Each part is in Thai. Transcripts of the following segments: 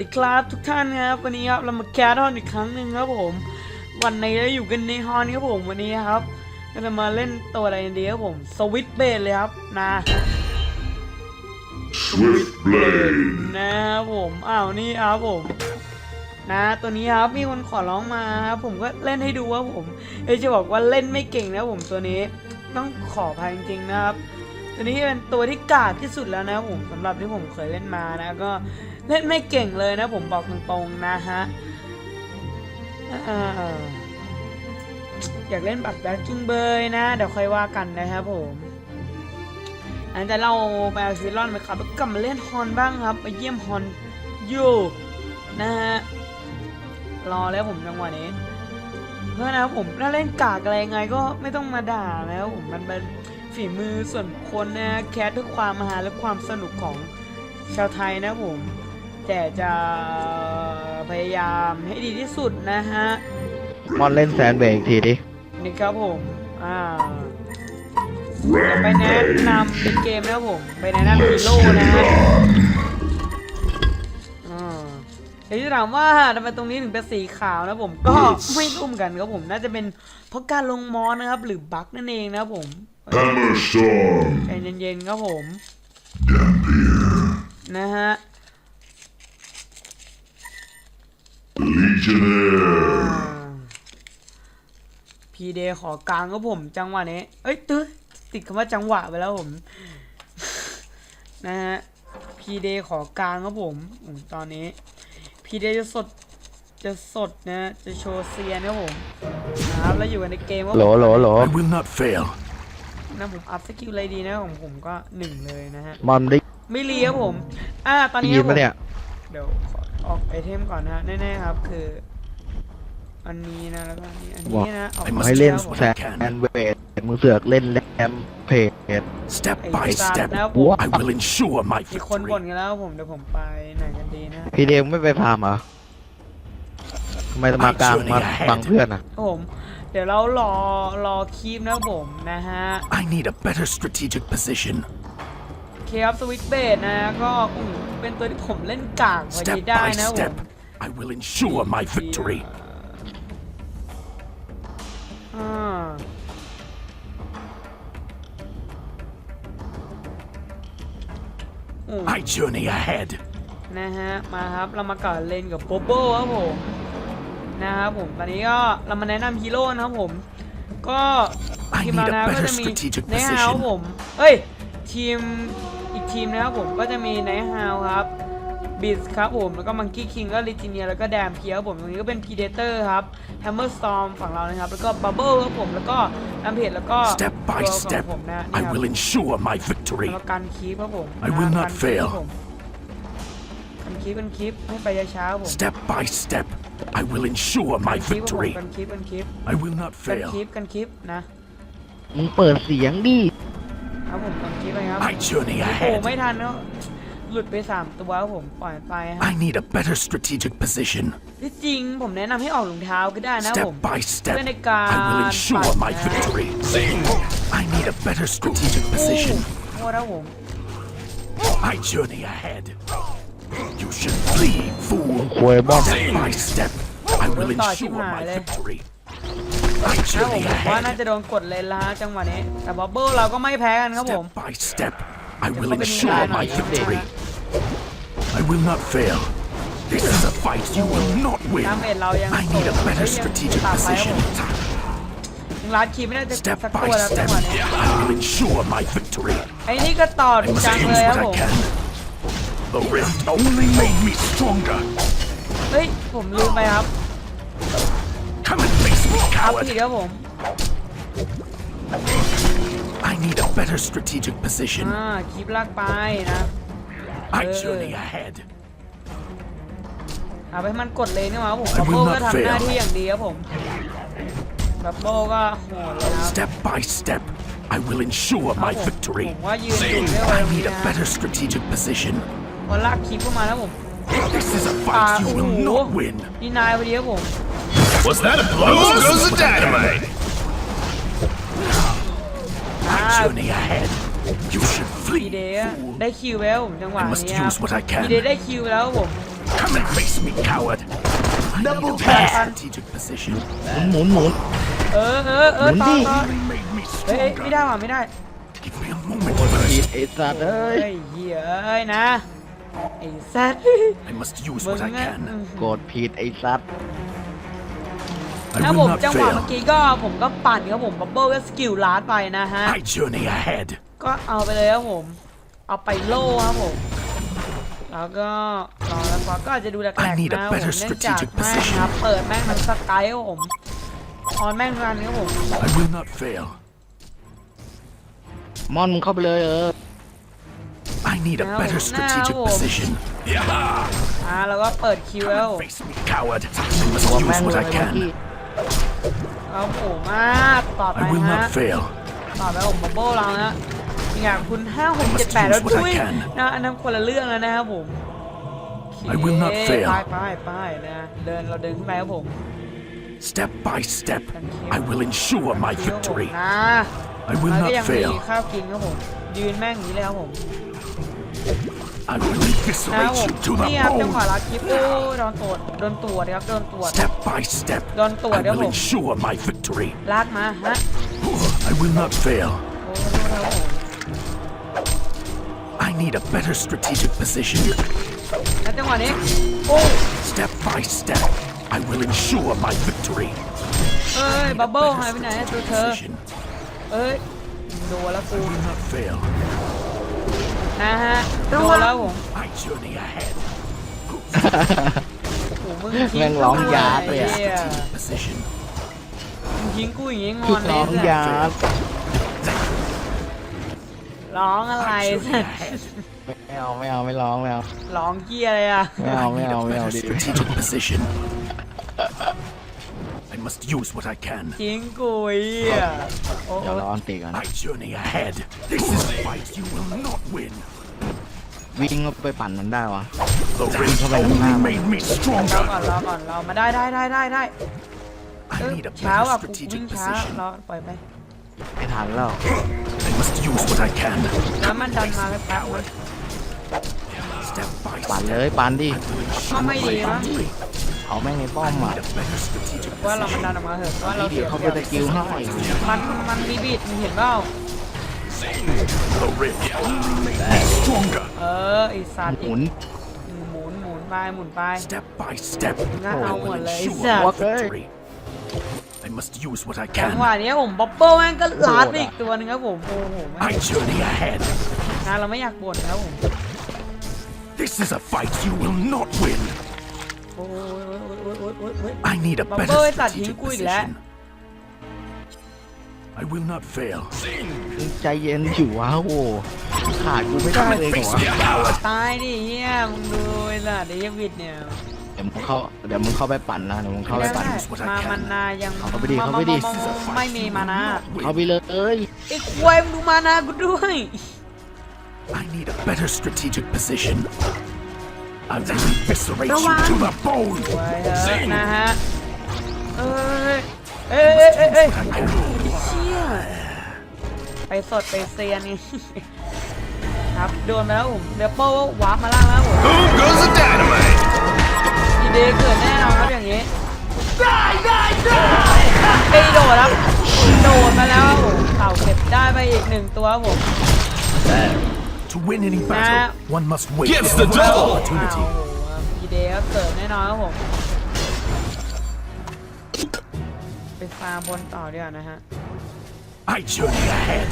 ดีครับทุกท่านครับวันนี้ครับเรามาแคสฮอนอีกครั้งหนึ่งครับผม วันนี้เราอยู่กันในฮอนครับผมวันนี้ครับเราจะมาเล่นตัวอะไรกันดีครับผมสวิตเบดเลยครับนะ Swift Blade. นะครับผมอ้าวนี่ครับผม นะตัวนี้ครับมีคนขอร้องมาครับผมก็เล่นให้ดูครับผมเอยจะบอกว่าเล่นไม่เก่งนะผมตัวนี้ ต้องขออภัยจริงๆนะครับ ตัวนี้เป็นตัวที่กากที่สุดแล้วนะผมสำหรับที่ผมเคยเล่นมานะก็เล่นไม่เก่งเลยนะผมบอกตรงๆนะฮะอยากเล่นบัตรแบ็คจุงเบยนะ เดี๋ยวค่อยว่ากันนะครับผมอันแต่เราไปเอาชีวิตรอดไหมครับแล้วกลับมาเล่นฮอนบ้างครับไปเยี่ยมฮอนอยู่นะฮะรอแล้วผมจังหวะนี้ เพื่อนนะครับผมถ้าเล่นกากอะไรไงก็ไม่ต้องมาด่าแล้วผมมันเป็น ฝีมือส่วนบุคคลนะแคสด้วยความมหาและความสนุกของชาวไทยนะผม แต่จะพยายามให้ดีที่สุดนะฮะมอนเล่นแซนเบรกอีกทีดิ นี่ครับผมอ่าเดี๋ยวไปแนะนำในเกมนะครับผม ไปแนะนำฮีโร่นะฮะอ่าเดี๋ยวจะถามว่าทำไมตรงนี้ถึงเป็นสีขาวนะผม ก็ไม่รู้เหมือนกันครับผม น่าจะเป็นเพราะการลงมอสนะครับ หรือบั๊กนั่นเองนะครับผม Hammer Storm. ใจเย็นๆครับผมนะฮะ Legionnaire. พีเดขอกลางครับผมจังหวะนี้ เอ้ยตื้อติดคำว่าจังหวะไปแล้วผม นะฮะพีเดขอกลางครับผมอืมตอนนี้พีเดจะสดจะสดนะจะโชว์เซียนครับผมนะครับแล้วอยู่กันในเกมว่าโหลโหลโหล I will not fail. นะผมอัพสกิลอะไรดีนะของผมก็หนึ่งเลยนะฮะ มอนได้ไม่รีครับผม อ่า ตอนนี้ยิคนรับผม ปะเนี่ย เดี๋ยวขอออกไอเทมก่อนนะฮะแน่ๆครับคือ อันนี้นะแล้วก็อันนี้อันนี้นะออก I มา must ให้เล่นครับผมแซนเบรกมึงเสือกเล่นแรมเพจ Step ไอ้ by สัต step, ว์นะครับผม I will ensure my มีคน victory. บ่นกันแล้วผมเดี๋ยวผมไปไหนกันดีนะพี่เดมไม่ไปฟาร์มเหรอทำไมมากลางมาบังเพื่อนอะ ครับผม เดี๋ยวเรารอรอคีบนะครับผมนะฮะ I need a better strategic position. เคอัพสวิตเบดนะก็อู้หูเป็นตัวที่ผมเล่นกากพอดี Step ได้ by นะผม step, I will ensure my victory. อ่าอู้ I journey ahead. นะฮะ มาครับ เรามาก่อนเลนกับโบโบครับผม นะครับผมตอนนี้ก็เรามาแนะนำฮีโร่นะครับผม ก็ I ทีม need เรา a นะก็ better จะมี strategic ไนท์ฮาวครับ position. ผมเอ้ยทีมอีกทีมนะครับผมก็จะมีไนท์ฮาวครับบิสครับผม แล้วก็มังกี้คิงก็ลิจิเนียแล้วก็แดมเพียครับผม ตรงนี้ก็เป็นพีเดเตอร์ครับแฮมเมอร์สตอมฝั่งเรานะครับ แล้วก็บับเบิลครับผม แล้วก็อัมเพจแล้วก็ Step by ตัวของ step, ผมนะ I นี่ครับ will ensure my victory. แล้วก็การคีปครับผม I will ะ not การคีป fail ครับผ มการคีปกันคีปให้ไปช้าๆครับผม Step by step, I will ensure my กันคีปครับผม victory. กันคีปกันคีป I will not กัน fail. คีปกันคีปนะมึงเปิดเสียงดิ ครับผมกันคีปไปครับ I journey โอ้ ahead. ไม่ทันแล้วหลุดไปสามตัวครับผมปล่อยไปครับ I need a better strategic position. ที่จริงผมแนะนำให้ออกรองเท้าก็ได้นะผม Step by step, เพื่อในการ I will ensure my ปั่นนะ victory. I need a better strategic โอ้ position. โทษนะผม I journey ahead. You should flee, fool. ควยบอม Step by step, I will Don't ensure touch him, my Harley. victory. I นะผม journey ผมว่าน่า ahead. จะโดนกดเลนแล้วฮะจังหวะนี้ แต่บับเบิ้ลเราก็ไม่แพ้กันครับผม Step by step, I will Come in ensure line, my Harley. victory. I will not fail. This is a fight you will not ดา win. เมจเรายัง I need a เอ้ better ยยัง strategic ต่ำไปครับผ position. มยังรัดคีไม่ได้จะสั Step กตัว by แล้วจัง step, หวะนี้ I will ensure my victory. ไอ้นี่ก็ต่อ I must จัง use เลยครับ what ผ I ม can. The rift only made me stronger. เฮ้ย ผมลืมไปครับ Come and face me, อัพ coward. ผิดครับผม I need a better strategic position. อ่าคลิปลากไปนะ I journey ahead. เอาไปให้มันกดเลยนี่หว่าครับผม I บับ will เบิ้ล not ก็ทำหน้า fail ที่อย่างดีครับผมบับเบิ้ลก็โหดเลยนะครับ Step by step, I will ensure ครับ my ผม victory. ผมว่ายืนอยู่ได้ไว I กว่านี้ need a นะ better strategic position. พอลากคลิปเข้ามาแล้วผม This is a อ่า fight you โอ้ will โห not win. นี่นายพอดีครับผม Was that a blow? goes the dynamite. อ่า I journey ahead. You should พี flee. เดย์ได้คิวไปแล้วผมจังหวะ I must นี้ครับ use what I can. พีเดย์ได้คิวไปแล้วครับผม Come and face me, coward. Double tap. strategic position. หมุนหมุน เออเออเออ หมุน ต่อ ดิ ต่อ You made me เฮ้ยไม่ได้ stronger. ว่ะไม่ได้ Give me a moment ผิด first. ไอ้สัตว์เอ้ย เฮ้ยเหี้ยเอ้ยนะ ไอ้สัตว์ I must use มึง what I อะ can. โกรธผิดไอ้สัตว์ I ถ้าผ will ม not จังหวะเมื่อ fail. กี้ก็ผมก็ปั่นครับผมบับเบิ้ลก็สกิลลาดไปนะฮะ I journey ahead. ก็เอาไปเลยครับผม เอาไปโล่ครับผม แล้วก็รอแล้วก็ก็อาจจะดูแหลก I ๆ need a นะผม better เนื่องจาก strategic แม่ง position ครับเปิดแม่งมันสกายครับผมออนแม่งรันครับผม I will not fail. มอนมึงเข้าไปเลยเออ I need a Now, better strategic now. position. Yeah. อ่าแล้วก็เปิดคิว Come แล้ว and face me, coward. I must ตัวแม่ use ง what เลย I เมื่อกี้ can. เอาผมมาต่อไป I will ฮะ not fail. ต่อไปผมบับเบิ้ลเรานะอย่างคุณห้าหกเจ็ดแปดแล้ว Must use what I ด้วย can นะอันนั้นคนละเรื่องแล้วนะครับผมโอ I will not เค fail ไปไปไปนะเดินเราเดินขึ้นไปครับผม Step by step, I will ensure my คิวครับผม victory. นะ I will แล้วก็ not ยังมี fail. ข้าวกินครับผมยืนแม่งอย่างนี้เลยครับผม I will นะครับ eviscerate ผม you to นี่ the ครับจังหวะ bone. ลัดคลิปโอ้โดนตรวจโดนตรวจครับโดนตรวจ Step by step, Don't do it, I will devil. ensure my victory. ลากมาฮะ I will not fail. โอ้โหครับผม I need a better strategic position. แล้วจังหวะนี้ โอ้ Step by step, I will ensure my victory. เอ้ย บับเบิ้ลหายไปไหนตัวเธอ Position. เอ้ย โดนแล้วกู I will not fail. นะฮะโดนแล้วผม I journey ahead. โอ้โหมึงทิ้แม่งร้องยาดเลยอะ ไหี้ Position. มึงทิ้งกูอย่างงี้งคืออนเลร้ยองสัตว์ยาดร้องอะไร I journey สัตว์ ahead. ไม่เอาไม่เอาไม่ร้องไม่เอาร้องเกี้ยอะไรอะไม่เอา I ไม่ need เอา a ไม่เอา better ดิ strategic position. I must use what I can. ทิ้งกูไอ้เหี้ยโอ้เดี๋ยวรออันติก่อน I journey ahead. This is a fight you will not win. วิ่งเข้าไปปั่นมันได้วะ The race Come on, only come on. made me รอ stronger. ก่อนรอก่อนเรามาได้ได้ได้ได้ได้เอ I อ need a เช้า better อะกูวิ่ strategic งช้า position. รอปล่อยไปไม่ทันแล้ว I must use what I can. แล้วมันดันมาแป๊บนึง Step by ปั่น step. เลยปั่นดิก็ไม่ดีมั้ง เอาแม่งในป้อมอะ Need a better strategic ว่าเรามัน position. ดันออกมาเถอะว่าเราเดี๋เสียยวเขาไปเปรียบสกิลให้มันมันมีบีดมึงเห็นเปล่า The rift only made me stronger. เออไอสัตว์หมุนหมุนหมุนไปหมุนไป Step by step. Nga I ao will mà lấy ensure giật. my victory. I must use what I จังหวะ can. เนี้ยผมบ๊อบเบิ้ลแม่งก็ลาดไปอีกตัวหนึงครับผมโอ้โหแม่ง I journey ahead. นะเราไม่อยากบ่นครับผม This is a fight you will not win. โอ้ยโอ้ยโอ้ยโอ้ยโอ้ยโอ้ย I need a Mà better bơi tạt strategic hiến quỷ lẽ. position. I will not fail. ใจเย็นอยู่วะโว้ขาดกูไม่ได้เลยเหรอวะตายดิเฮียมึงดูไอ้สัตว์ไอ้เหี้ยวิดเนี่ยเดี๋ยวมึงเข้าเดี๋ยวมึงเข้าไปปั่นนะเดี๋ยวมึงเข้าไปได้ปั่นได้มามันนายังเอาเข้าไปดิเข้าไปดิมมมไม่มีมานาเข้าไปเลยไอ้ควายมึงดูมานากูด้วย I need a better strategic position. I will eviscerate you to the bone. ไว้เถอะนะฮะ เอ้ยเอ้ยเอ้ยเอ้ยเอ้ย I can. เชี่ยไปสดไปเซียนนี่ ครับโดนไปแล้วผมเดี๋ยวโป้วาร์ปมาล่างแล้วผม Boom goes the dynamite. อีเดย์เกิดแน่นอนครับอย่างนี้ได้ได้ได้ไอ้โดดครับ โดดมาแล้วครับผมเต่าเก็บได้ไปอีกหนึ่งตัวครับผม To win any battle, one must wait Gets for the the double. อ้าว opportunity. อีเดย์ก็เกิดแน่นอนครับผมไปฟาร์มบนต่อดีกว่านะฮะ I journey ahead.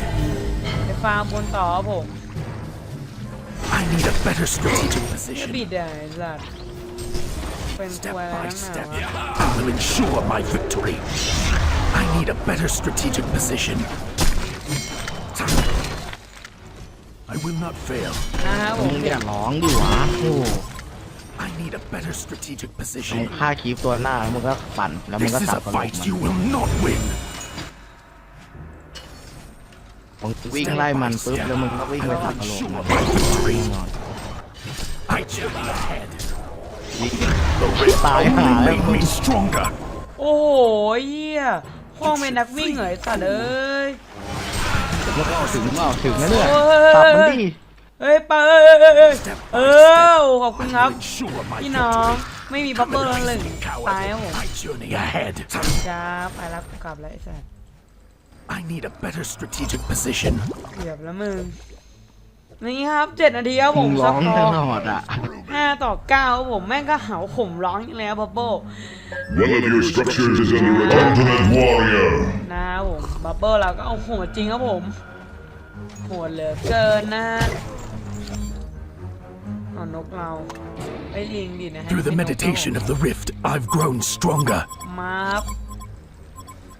ไปฟาร์มบนต่อครับผม I need a better strategic จะ position. บิดอ่ะไอ้สัตว์เป็นตั Step วอะไร by นักหนา step, วะ I will ensure my victory. I need a better strategic position. I will not fail. นะฮะผมึมงอย่าร้องดิวะโอ้ I need a better strategic มึง position. ฆ่าคีบตัวหน้าแล้วมึงก็ปั่นแล้วมึง This ก็ is สับ a กระโหลก fight มัน you will not win. มึงวิ่งไล่มันปุ๊บแล้วมึงก็วิ่งไปสับกระโหลก Ensure มัน my victory. แน่นอน I journey ahead. วิ่ง The rift Bye, only bye. made me stronger. โอ้โหเหี้ยห้องเป็นนักวิ่งเหรอไอ้สัตว์เอ้ย แล้วก็ถึงเปล่าถึงนะเนี่ยโอ้ยสับมันดิเฮ้ยไปเอ้ยเอ้ยเอ้ยเอ้ยเออขอบคุณครับ Ensure my พี่น้อง victory. ไม่มีบับเบิ้ลแล้วหนึ่ง Coward. ตายครับผม I journey ahead. จ้าไปแล้วกูกลับแล้วไอ้สัส I need a better strategic position. เกือบแล้วมึง นี่ครับเจ็ดนาทีครับผมึมงสร้องกตอร์ลอดอะห้าต่อเก้าครับผมแม่งก็เห่าข่มร้องอย่างแล้วบับเบิ้ล One of your structures is under attack. Ultimate Warrior. นะครับผมบับเบิ้ลเราก็เอาโหดจริงครับผมโหดเหลือเกินนะฮะเอานกเราไอ้ลิงดินะฮะ Through the ไอ้นกเรา meditation of the rift, I've grown stronger. มาครับ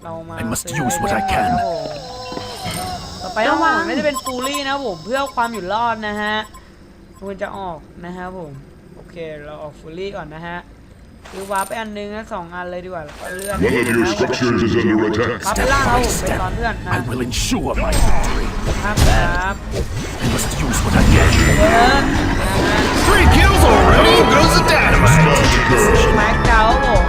เรามา I must ซื้อ use what I ไว้ can ก่อนครับผมต่อ ไปต้องหวังไม่ได้เป็นฟูลี่นะครับผมเพื่อความอยู่รอดนะฮะควรจะออกนะครับผมโอเคเราออกฟูลี่ก่อนนะฮะคือวาร์ปไปอันหนึงนะสองอันเลยดีกว่าแล้วก็เลื่อน One of your นะครับผม structures is under attack. วาร์ปไป Step ล่างครับ by ผมไป step, ตอนเพื่อนนะ I will ensure my victory. ครับครับ I must use what I can. เดินนะฮะ Three kills already? Goes the dynamite. แม็กดาวน์ครับผม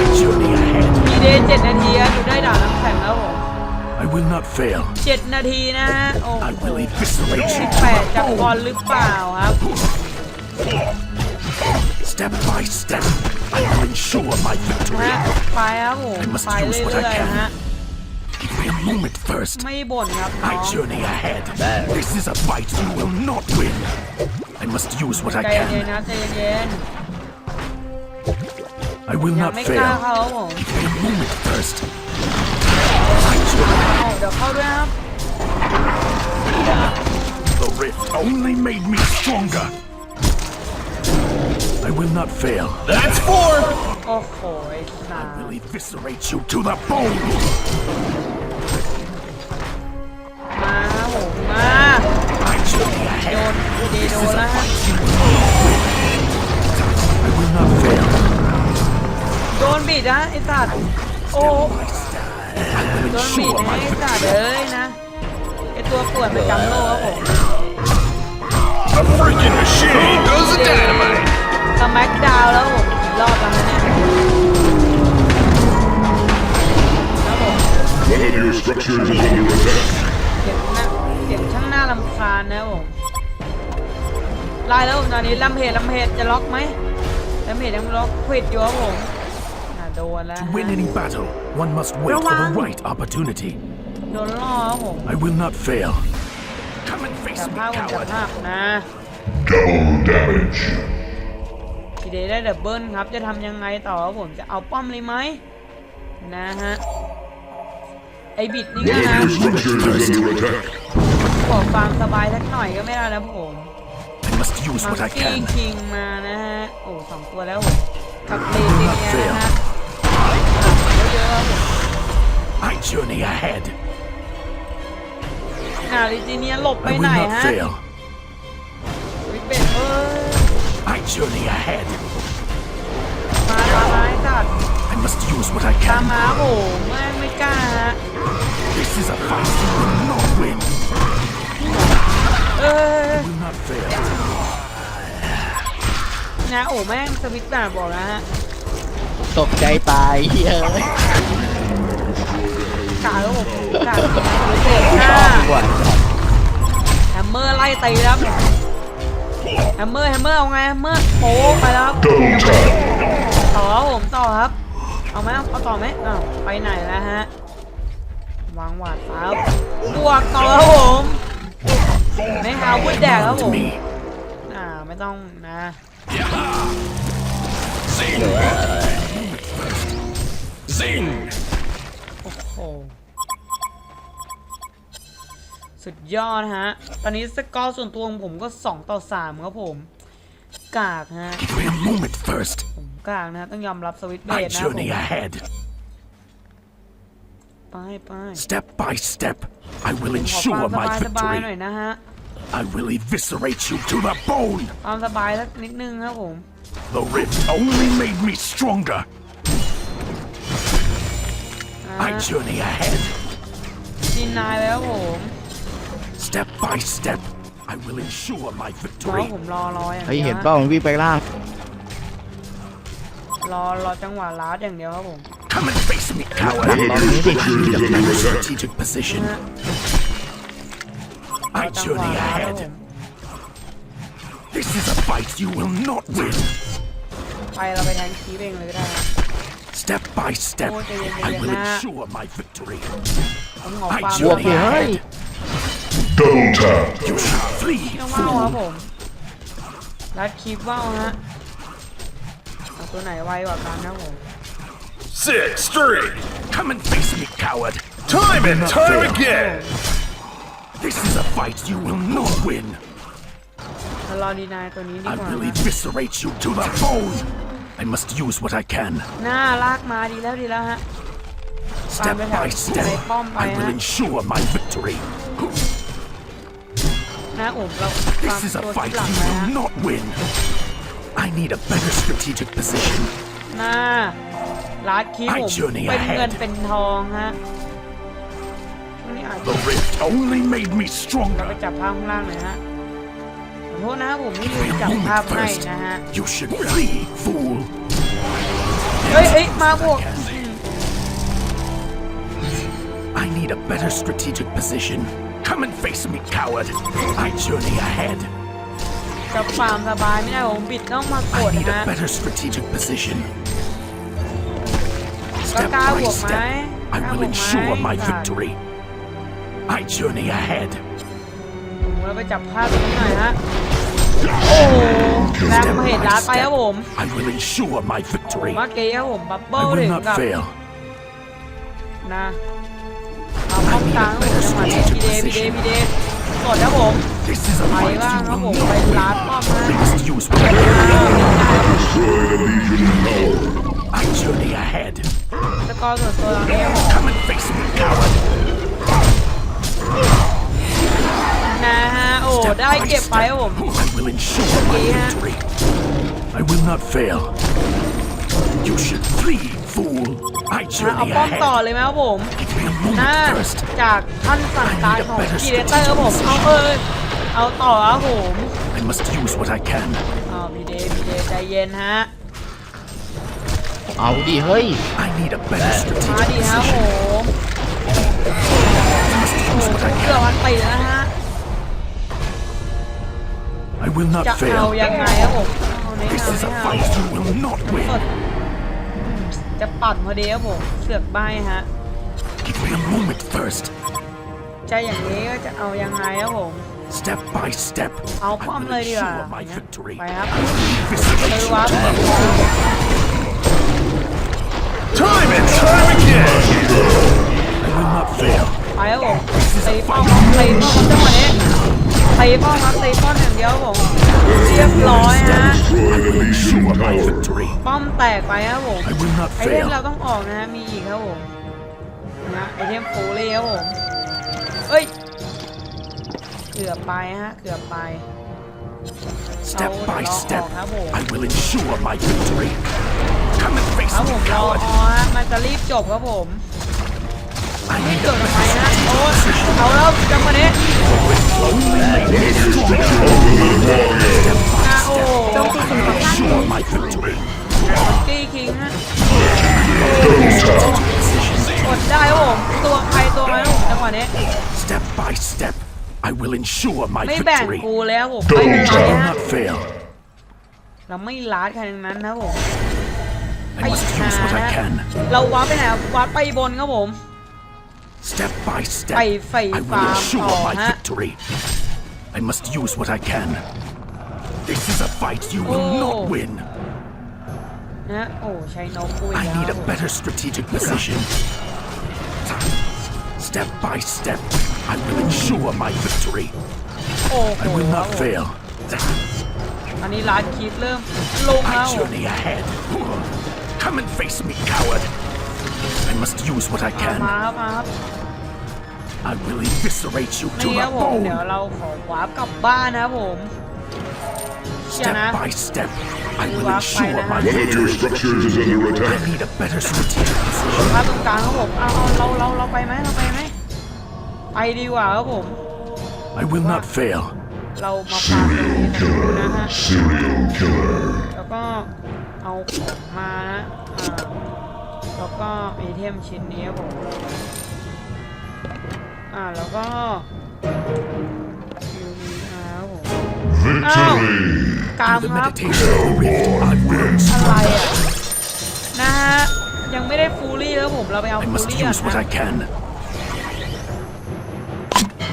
I journey ahead. มีเดย์เจ็ดนาทีครับดูได้ด่าน้ำแข็งแล้วผม I will not fail. เจ็ดนาทีนะฮะโอ้ I โห will eviscerate you แป to ดจาก the บอล bone. หรือเปล่าครับ Step by step, I will ensure my นะ victory. ฮะไปครับผม I must ไป use เรื่ what I อยๆ can นะฮะ Give me a moment first. ไม่บ่นครับน้อ I ง journey ahead. This is a fight you will not win. I must use what I ใจเย็น can. ๆนะใจเย็น I will ๆยัง not ไม่กล้า fail. เข้าครับผม Give me a moment first. I journey เอาเดี๋ยวเข้าด้วยนะครับ The rift only made me stronger. I will not fail. That's four. โอ้โหไอ้สา Will eviscerate you to the bone. มาครับผมมา I journey โด ahead. นเดโดนแล้วฮะ I will not fail. โดนบิดนะไอ้สัตว์โอ้ I will โดนบิด ensure นะ my ไอ้สัตว์ victory. เอ้ยนะไอ้ตัวปวดประจำโลกครับผม A freaking machine. Goes the dynamite. สแม็กดาวน์แล้วผมกี่รอบแล้วนะเนี่ยครับผม One of your structures is under attack. เก็บหน้าเก็บช่างหน้าลำคาญนะครับผมไล่แล้วผมตอนนี้ลำเพจลำเพจจะล็อกไหมลำเพจยังล็อกควิดอยู่ครับผมน่า โดนแล้ว To win any battle, one must wait for the right opportunity. โดนล่อครับผม I will not fail. Come and face จับ me, ภาพผมจับ coward. ภาพนะ Double damage. ทีเดย์ได้ดับเบิลครับ จะทำยังไงต่อครับผมจะเอาป้อมเลยไหมนะฮะ ไอบิดนี่ One ก็ of นะ your structures is under attack. ขอความสบายสักหน่อยก็ไม่ได้แล้วผม I must use มัง what I กี้ can. คิงมานะฮะ โอ้สองตัวแล้วผมกับเลนเนี่ยนะฮะ เยอะๆครับผม I journey ahead. อ่าลิจิเนียหลบไป I ไหน will not ฮะ fail. วิกเบนเอ้ย I journey ahead. มามามาไอ้สัตว์ I must use what I ตาม can. มาโอ้ไม่ไม่กล้าฮะ This is a fight you will not win. เอ้ย I will not fail. นะโอ้แม่งสวิตช์แบบบอกแล้วฮะตกใจตายเฮ้ย กาแล้วผมกาเจ็บหน้าดีกว่าแฮมเมอร์ไล่ตีครับแฮมเมอร์แฮมเมอร์เอาไงแฮมเมอร์โอ้ไปแล้วครับต่อครับผมต่อครับเอาไหมเอาต่อไหมอ้าวไปไหนแล้วฮะวางหวาดครับบวกต่อครับผมไม่หาวุ้นแดกครับผมอ่าไม่ต้องนะ Zing. Zing. โอ้โห สุดยอดฮะ ตอนนี้สกอร์ส่วนตัวของผมก็ 2 ต่อ 3 ครับผม กากฮะ Give me a moment first. ผมกากนะต้องยอมรับสวิตช์เบ I สนะครับผม journey ahead. ไปไป Step by step, I will ขอความ ensure ส my บายสบายหน่อย victory. นะฮะ I will eviscerate you to the bone. ความสบายสักนิดนึงครับผม The rift only made me stronger. อ่า I journey ahead. ดินนายแล้วผม Step by step, I will ensure my รอ victory. ผมรอรออย่างเฮ้ยเดียวเห็นฮะเป้ามันวิ่งไปล่าง รอรอจังหวะลาดอย่างเดียวครับผม Come and face me, coward. One of your structures is under attack. Strategic position. นะฮะ I จังหวะแล้วครับผม This is a fight you will not win. ไปเราไปแทงคีบเองเลยก็ได้ครับ Step by step, Oh, dear, I dear, will nah. ensure my victory. ผมขอ I ฟาร์ม บวก journey ดิเฮ้ย ahead. Double tap. You should flee, เจ้าว่าวครับ fool. ผมรัดคีบว่าวฮะเอาตัวไหนไวกว่ากันนะผม Six, three. Come and face me, coward. Time and Not time fair. again. This is a fight you will not win. มารอดีนายตัวนี้ดี I กว่า will นะ eviscerate you to the bone. I must use what I can. Step by step, I will ensure my victory. This is a fight you will not win. I need a better strategic position. น่าลัดคิ้ว I ผม The rift only made me stronger. โทษนะครับผมไม่ลืม Wait a จับภาพ moment ให้ first. นะฮะ You should flee, fool. เฮ้ยเฮ้ยมาบวก I need a better strategic position. Come and face me, coward. I journey ahead. จะฟาร์มสบายไม่ได้ผมบิดต้องมาก I ด need ฮะ a better strategic position. ก็ Step กล้าบ by วกไหม step, ก I ล้าบ will วกไหม ensure my สัตว์ victory. I journey ahead. ผมเราไปจับภาพตรงนี้หน่อยฮะ โอ้โหแรงมาเหตุร้ายไปครับผม I will ensure my ผม victory. ว่าเกย์ครับผมบับเบิ้ I ลถึ will ง not กับ fail. นะเอาป้องกลางครับผมจังหวะนี้พีเดพีเดพีเดกดครับผม This is a ไป fight บ้าง you ครับผม will ไป not ร้าน win. ป้อมฮะ I must use what I อ้าว can. Destroyed a legion tower. I journey ahead. สกอร์ส่วนตัวเราเนี่ยผม Come and face me, coward. นะฮะ โอ้ Step ได้ by เก็บไปครับผม step, I will ensure my Yeah. victory. I will not fail. You should flee, fool. I นะเอา journey ป้อมต่อ ahead. เลยไหมครับผม Give me a นะ moment first. จากท่านสั่งการของกีเดเตอร์ครับผม เอาเอยเอาต่อครับผม I must use what I can. เอาพีเดพีเดใจเย็นฮะ เอาดิเฮ้ย I need a better มา strategic ดีครับผ position. ม I must use what I เกือบ can. วันตีแล้วฮะ I will จะ not เอา fail. ยังไงครับผมเอาเน้น This เอา is ไม่ a เอา fight you will not ส win. ดจะปัดพอดีครับผมเสือกใบฮะ Give me a moment first. จะอย่างนี้ก็จะเอายังไงครับผม Step by step, เอา I ป้อม will เลยดีกว่า ensure my victory. ไปครับ Eviscerate เลย you วับ to the bone. Time and time again. I will not fail. ไปครับผมตีป้อมครับตีป้อมครับจังหวะนี้ตีป้อมครับตีป้อมอย่างเดียว ครับผมเรียบร้อยฮะ Destroyed a legion Ensure my tower. victory. ป้อมแตกไปครับผม I will not ไอเทมเรา fail. ต้องออกนะฮะมีอีกครับผมนะไอเทมฟูเล่ครับผมเอ้ยเกือบไปฮะเกือบไป Step by Hold on, step, hold on, hold on. I will ensure my victory. Come and face ครับผ me, มรอ coward. อฮะมันจะรีบจบครับผม I รีบ need จ a บทำไม better ฮะโอ้ยเอาแล้วจังหวะนี้ only made me stronger. นะโอ้ Ensure my victory. กี้คิงฮะกดได้ครับผมตัวใครตัวมันครับผมจังหวะนี้ Step by step, I will ensure my ไม่แบ่ง victory. กูแล้วผมไม่เป็นไร I will ฮะ not fail. เราไม่ลาดใครทั้งนั้นนะครับผม I must use what I can. เราวัดไปไหนครับวัดไปบนครับผม Step by step, Phải- phải I will vào ensure tỏ my ha. victory. I must use what I can. This is a fight you will Oh. not win. นะโอ้ใช้นกคุย I แล้ว need a better strategic position. Step by step, I will ensure my victory. โอ้โห I will ครับ not ผม fail. อันนี้ร้านคิดเริ่มลงแล้ว I journey ahead. Come and face me, coward. I must use what I มา can. ครับมาครับ I will eviscerate you to นี่ค the รับผมเดี๋ยว bone. เราขอวาร์ปกลับบ้านนะครับผมเชียร์นะ Step by step, I will Walk ensure by my now. One of your victory. structures is under I attack. need a better strategic position. ภาพตรงกลางครับผมเอาเอาเราเราเราไปไหมเราไปไหมไปดีกว่าครับผม I will not fail. เรามาฟาร์มตรงนี้นะฮะ Serial killer. แล้วก็เอาของมานะอ่า แล้วก็ไอเทมชิ้นนี้ครับผมอ่าแล้วก็ Victory! กาม The ครับ meditation of the rift, I've grown อะไร stronger. อะนะฮะยังไม่ได้ฟูลี่แล้วผมเราไปเอา I ฟู must ลี่ก่อน use what นะ I can.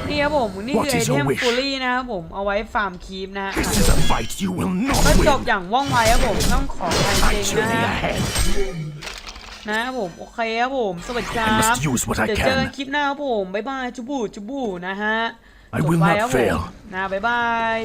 นี่ครับผมนี่คือ What ไอ is เท your ม wish? ฟูลี่นะครับผมเอาไว้ฟาร์มคีปนะฮะ This is a fight you will ก็ not จบ win. อย่างว่องไวครับผมต้องขอใคร My จริงนะ journey ฮะ ahead. นะครับผมโอเคครับผมสวัสดีค I รับ must use what I เดี๋ยวเจอกัน can. คลิปหน้าครับผมบ๊ายบายจุบูจุบูนะฮะ I will จบไป not ครับผม fail. นะบ๊ายบาย